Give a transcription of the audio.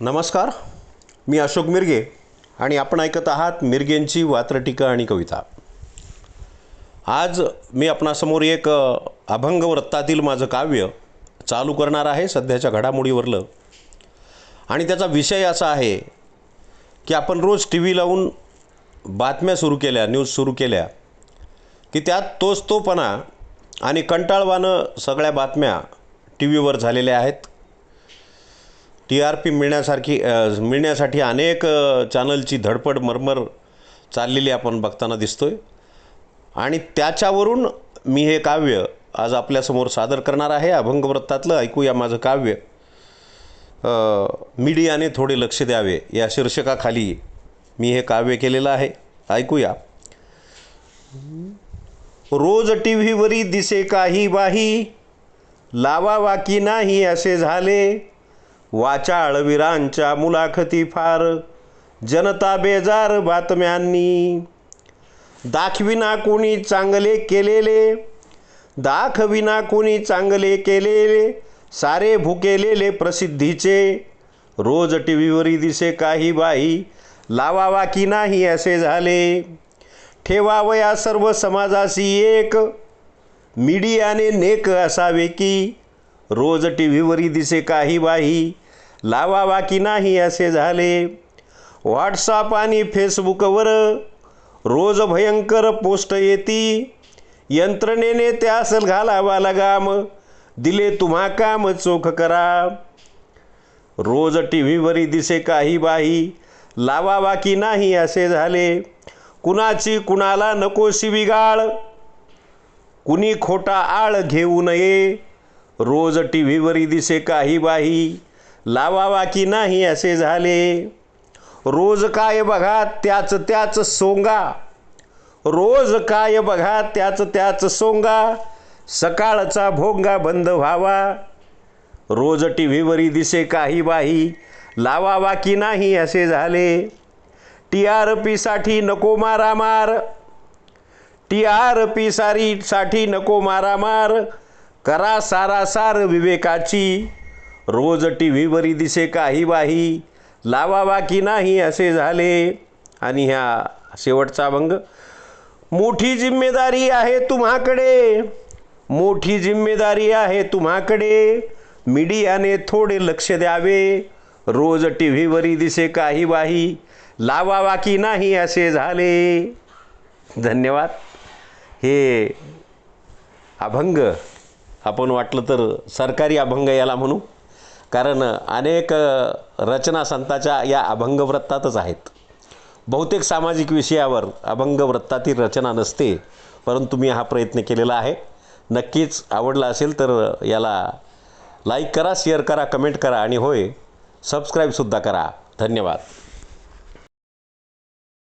नमस्कार मी अशोक मिरगे आणि आपण ऐकत आहात मिरगेंची वात्रटीका आणि कविता. आज मी आपणासमोर एक अभंग वृत्तातील माझं काव्य चालू करणार आहे सध्याच्या घडामोडीवरलं. आणि त्याचा विषय असा आहे की आपण रोज टी व्ही लावून बातम्या सुरू केल्या न्यूज सुरू केल्या की त्यात तोच तोपणा आणि कंटाळवानं सगळ्या बातम्या टी व्हीवर झालेल्या आहेत. टी आर पी मिळण्यासारखी मिळण्यासाठी अनेक चॅनलची धडपड मरमर चाललेली आपण बघताना दिसतो आहे आणि त्याच्यावरून मी हे काव्य आज आपल्यासमोर सादर करणार आहे. अभंगवृत्तातलं ऐकूया माझं काव्य. मीडियाने थोडे लक्ष द्यावे. या शीर्षकाखाली मी हे काव्य केलेलं आहे. ऐकूया. रोज टी व्हीवरी दिसे काही बाही लावावा की नाही असे झाले. वाचाळवीरांच्या मुलाखती फार. जनता बेजार बातम्यांनी. दाखविना कोणी चांगले केलेले. दाखविना कोणी चांगले केलेले. सारे भुकेलेले प्रसिद्धीचे. रोज टी व्हीवरी दिसे काही बाई. लावावा की नाही असे झाले. ठेवावया सर्व समाजाशी एक. मीडियाने नेक असावे की. रोज टी व्हीवरी दिसे काही बाही लावावा की नाही असे झाले. व्हॉट्सअप आणि फेसबुकवर रोज भयंकर पोस्ट येती. यंत्रणेने त्यास घालावा लगाम. दिले तुम्हा काम चोख करा. रोज टी व्हीवरी दिसे काही बाही लावावा की नाही असे झाले. कुणाची कुणाला नको शिविगाळ. कुणी खोटा आळ घेऊ नये. रोज टी व्हीवरी दिसे काही बाही. लावावा की नाही असे झाले. रोज काय बघा त्याच त्याच सोंगा. रोज काय बघा त्याच त्याच सोंगा. सकाळचा भोंगा बंद व्हावा. रोज टी व्हीवरी दिसे काही बाही. लावावा की नाही असे झाले. टी आर पीसाठी नको मारामार. टी आर पी सारी साठी नको मारामार. करा सारासार विवेकाची. रोज टी व्हीवरी दिसे काही बाही. लावावा की नाही असे झाले. आणि ह्या शेवटचा अभंग. मोठी जिम्मेदारी आहे तुम्हाकडे. मोठी जिम्मेदारी आहे तुम्हाकडे. मीडियाने थोडे लक्ष द्यावे. रोज टी व्हीवरी दिसे काही बाही. लावावा की नाही असे झाले. धन्यवाद. हे अभंग आपण वाटलं तर सरकारी अभंग याला म्हणू. कारण अनेक रचना संतांच्या या अभंगवृत्तातच आहेत. बहुतेक सामाजिक विषयावर अभंगवृत्तातील रचना नसते परंतु मी हा प्रयत्न केलेला आहे. नक्कीच आवडला असेल तर याला लाईक करा शेअर करा कमेंट करा आणि होय सबस्क्राईबसुद्धा करा. धन्यवाद.